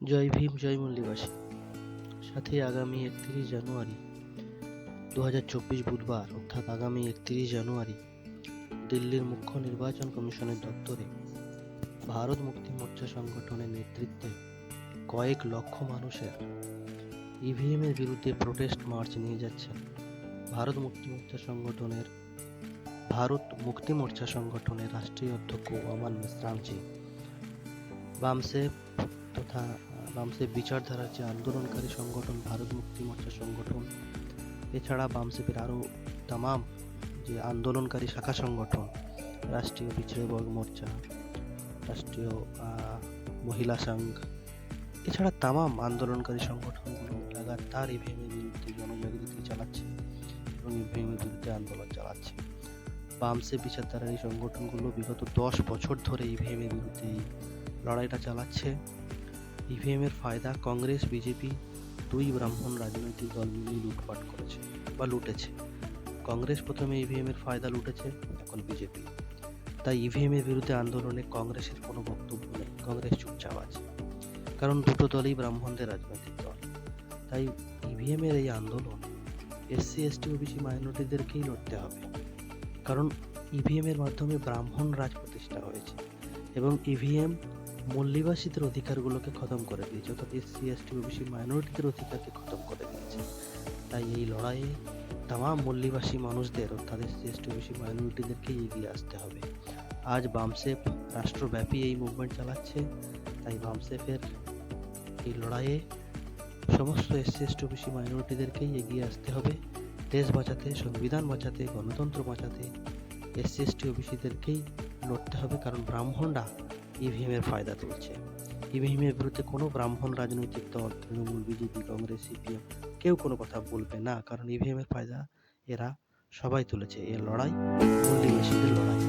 জয় ভীম, জয় মল্লিবাসী সাথে আগামী একত্রিশ জানুয়ারি দু বুধবার, অর্থাৎ আগামী একত্রিশ জানুয়ারি দিল্লির মুখ্য নির্বাচন কমিশনের দপ্তরে ভারত মুক্তি মোর্চা সংগঠনের নেতৃত্বে কয়েক লক্ষ মানুষের ইভিএম এর বিরুদ্ধে প্রোটেস্ট মার্চ নিয়ে যাচ্ছেন ভারত মুক্তি মোর্চা সংগঠনের, ভারত মুক্তি মোর্চা সংগঠনের রাষ্ট্রীয় অধ্যক্ষ অমান মিশ্রামজি বামসেফ তথা বামসেফ বিচারধারার যে আন্দোলনকারী সংগঠন, ভারত মুক্তি মোর্চা সংগঠন। এছাড়া বামসেফের আরও তামাম যে আন্দোলনকারী শাখা সংগঠন, রাষ্ট্রীয় পিছড়ে বর্গ মোর্চা, রাষ্ট্রীয় মহিলা সংঘ, এছাড়া তামাম আন্দোলনকারী সংগঠনগুলো লাগাতার ইভিএমের বিরুদ্ধে জনজাগৃতি চালাচ্ছে এবং ইভিএমের বিরুদ্ধে আন্দোলন চালাচ্ছে। বামসে বিচারধারার এই সংগঠনগুলো বিগত দশ বছর ধরে ইভিএমের বিরুদ্ধে এই লড়াইটা চালাচ্ছে। ইভিএমের ফায়দা কংগ্রেস বিজেপি দুই ব্রাহ্মণ রাজনৈতিক দল মিলিয়ে লুটপাট করেছে বা লুটেছে। কংগ্রেস প্রথমে ইভিএমের ফায়দা লুটেছে, এখন বিজেপি তাই ইভিএমের বিরুদ্ধে আন্দোলনে কংগ্রেসের কোনো বক্তব্য নেই। কংগ্রেস চুপচাপ আছে। কারণ দুটো দলই ব্রাহ্মণদের রাজনৈতিক দল। তাই ইভিএমের এই আন্দোলন এসসি এসটি ওবিসি মাইনরিটিদেরকেই লড়তে হবে। কারণ ইভিএমের মাধ্যমে ব্রাহ্মণ রাজ প্রতিষ্ঠা হয়েছে এবং ইভিএম মল্লিবাসীদের অধিকারগুলোকে খতম করে দিয়েছে, অর্থাৎ এসসি এসটি ওবিসি মাইনরিটিদের অধিকারকে খতম করে দিয়েছে। তাই এই লড়াইয়ে তামাম মল্লিবাসী মানুষদের, অর্থাৎ এসসি এসটি ওবিসি মাইনরিটিদেরকে এগিয়ে আসতে হবে। আজ বামসেফ রাষ্ট্রব্যাপী এই মুভমেন্ট চালাচ্ছে, তাই বামসেফের এই লড়াইয়ে সমস্ত এসসি এসটি ওবিসি মাইনরিটিদেরকেই এগিয়ে আসতে হবে। দেশ বাঁচাতে, সংবিধান বাঁচাতে, গণতন্ত্র বাঁচাতে এসসি এসটি ওবিসিদেরকেই লড়তে হবে, কারণ ব্রাহ্মণরা ইভিএমের ফায়দা তুলছে। ইভিএমের বিরুদ্ধে কোনো ব্রাহ্মণ রাজনৈতিক দল, তৃণমূল, বিজেপি, কংগ্রেস, সিপিএম কেউ কোনো কথা বলবে না, কারণ ইভিএমের ফায়দা এরা সবাই তুলেছে। এর লড়াই মুসলিম লড়াই।